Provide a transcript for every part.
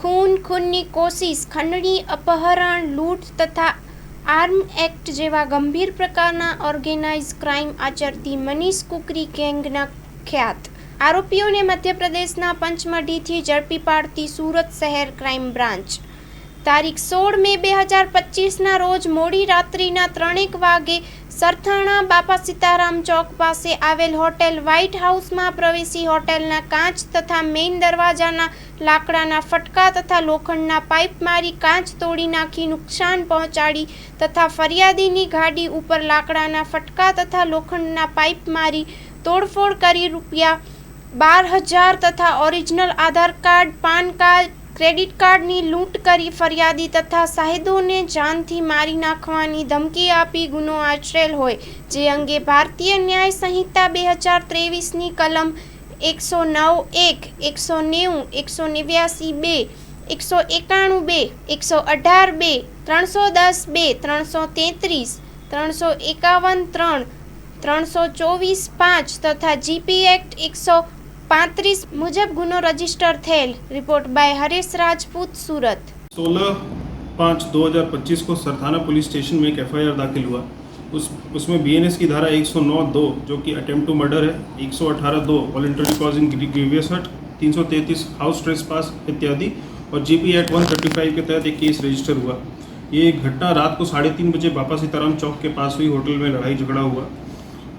ખૂન, ખૂનની કોશિશ, ખંડણી, અપહરણ, લૂંટ તથા આર્મ એક્ટ જેવા ગંભીર પ્રકારના ઓર્ગેનાઇઝ ક્રાઇમ આચરતી મનીષ કુકરી ગેંગના ખ્યાત. આરોપીઓને મધ્યપ્રદેશના પંચમઢીથી ઝડપી પાડતી સુરત શહેર ક્રાઇમ બ્રાન્ચ. તારીખ સોળ મે બે હજાર પચીસના રોજ મોડી રાત્રિના ત્રણેક વાગે સરથાણા બાપા સીતારામ ચોક પાસે આવેલ હોટેલ વ્હાઇટ હાઉસમાં પ્રવેશી હોટેલના કાચ તથા મેઇન દરવાજાના લાકડાના ફટકા તથા લોખંડના પાઇપ મારી કાચ તોડી નાખી નુકસાન પહોંચાડી તથા ફરિયાદીની ગાડી ઉપર લાકડાના ફટકા તથા લોખંડના પાઇપ મારી તોડફોડ કરી રૂપિયા બાર હજાર તથા original Aadhaar card, PAN card credit કાર્ડની લૂંટ કરી ફરિયાદી તથા સાહેદોને જાનથી મારી નાખવાની ધમકી આપી ગુનો આચરેલ હોય, જે અંગે ભારતીય ન્યાય સંહિતા બે હજાર ત્રેવીસની કલમ એકસો નવ એક, એકસો નેવું, એકસો નેવ્યાસી બે, એકસો એકાણું બે, એકસો અઢાર બે, ત્રણસો દસ બે, ત્રણસો તેત્રીસ, ત્રણસો એકાવન ત્રણ, ત્રણસો ચોવીસ પાંચ તથા જીપી એક્ટ એકસો પાંત્રીસ મુજબ ગુનો રજીસ્ટર થયેલ રિપોર્ટ બાય હરેશ રાજપૂત સુરત सोलह पाँच दो हज़ार पच्चीस को सरथाना पुलिस स्टेशन में एक एफ दाखिल हुआ उस उसमें बी की धारा 109 दो जो कि अटेम्प्ट टू मर्डर है 118 दो वॉलेंटरी कॉजिंग ग्रीवियस हट 333 हाउस ट्रेस पास इत्यादि और G P act one thirty five के तहत एक केस रजिस्टर हुआ ये घटना रात को साढ़े तीन बजे बापा सीताराम चौक के पास हुई होटल में लड़ाई झगड़ा हुआ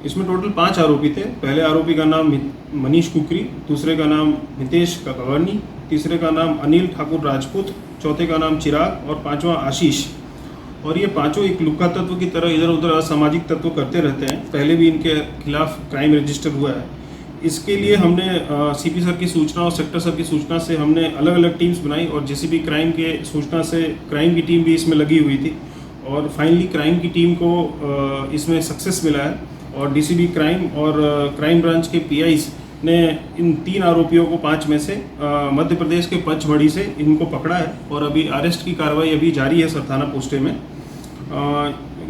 इसमें टोटल पाँच आरोपी थे। पहले आरोपी का नाम मनीष कुकरी, दूसरे का नाम हितेश ककवानी तीसरे का नाम अनिल ठाकुर राजपूत, चौथे का नाम चिराग और पांचवा आशीष। और ये पाँचों एक लुका तत्व की तरह इधर उधर असामाजिक तत्व करते रहते हैं। पहले भी इनके खिलाफ क्राइम रजिस्टर हुआ है। इसके लिए हमने सीपी सर की सूचना और सेक्टर सर की सूचना से हमने अलग अलग टीम्स बनाई और जेसीबी क्राइम के सूचना से क्राइम की टीम भी इसमें लगी हुई थी। और फाइनली क्राइम की टीम को इसमें सक्सेस मिला है। और डीसीबी क्राइम और क्राइम ब्रांच के पीआईस ने इन तीन आरोपियों को पाँच में से मध्य प्रदेश के पंचमढ़ी से इनको पकड़ा है और अभी अरेस्ट की कार्रवाई अभी जारी है सरथाना पोस्टे में।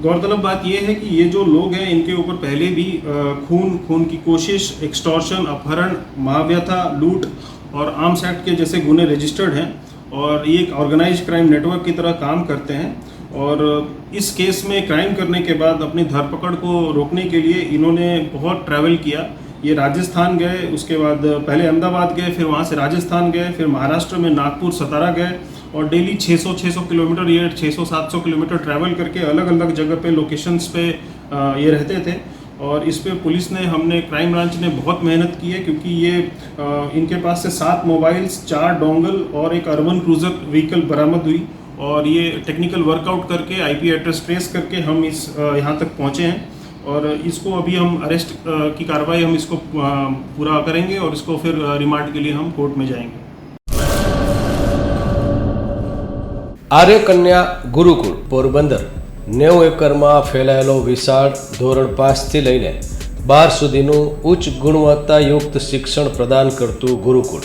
गौरतलब बात यह है कि ये जो लोग हैं, इनके ऊपर पहले भी खून खून की कोशिश एक्सटॉर्शन अपहरण महाव्यथा लूट और आर्म्स एक्ट के जैसे गुने रजिस्टर्ड हैं और ये एक ऑर्गेनाइज क्राइम नेटवर्क की तरह काम करते हैं। और इस केस में क्राइम करने के बाद अपनी धरपकड़ को रोकने के लिए इन्होंने बहुत ट्रैवल किया। ये राजस्थान गए, उसके बाद पहले अहमदाबाद गए, फिर वहाँ से राजस्थान गए, फिर महाराष्ट्र में नागपुर, सतारा गए और डेली 600 600 किलोमीटर, ये 600 700 किलोमीटर ट्रैवल करके अलग अलग जगह पे लोकेशंस पे ये रहते थे। और इस पर पुलिस ने हमने क्राइम ब्रांच ने बहुत मेहनत की है क्योंकि ये इनके पास से सात मोबाइल्स चार डोंगल और एक अर्बन क्रूजर व्हीकल बरामद हुई। और ये टेक्निकल वर्कआउट करके आईपी एड्रेस ट्रेस करके हम इस अ, यहाँ तक पहुँचे हैं और इसको अभी हम अरेस्ट की कार्रवाई हम इसको अ, पूरा करेंगे और इसको फिर अ, रिमांड के लिए हम कोर्ट में जाएंगे આર્ય કન્યા ગુરુકુળ પોરબંદર નેવું એકરમાં ફેલાયેલો વિશાળ ધોરણ પાંચથી લઈને બાર સુધીનું ઉચ્ચ ગુણવત્તાયુક્ત શિક્ષણ પ્રદાન કરતું ગુરુકુળ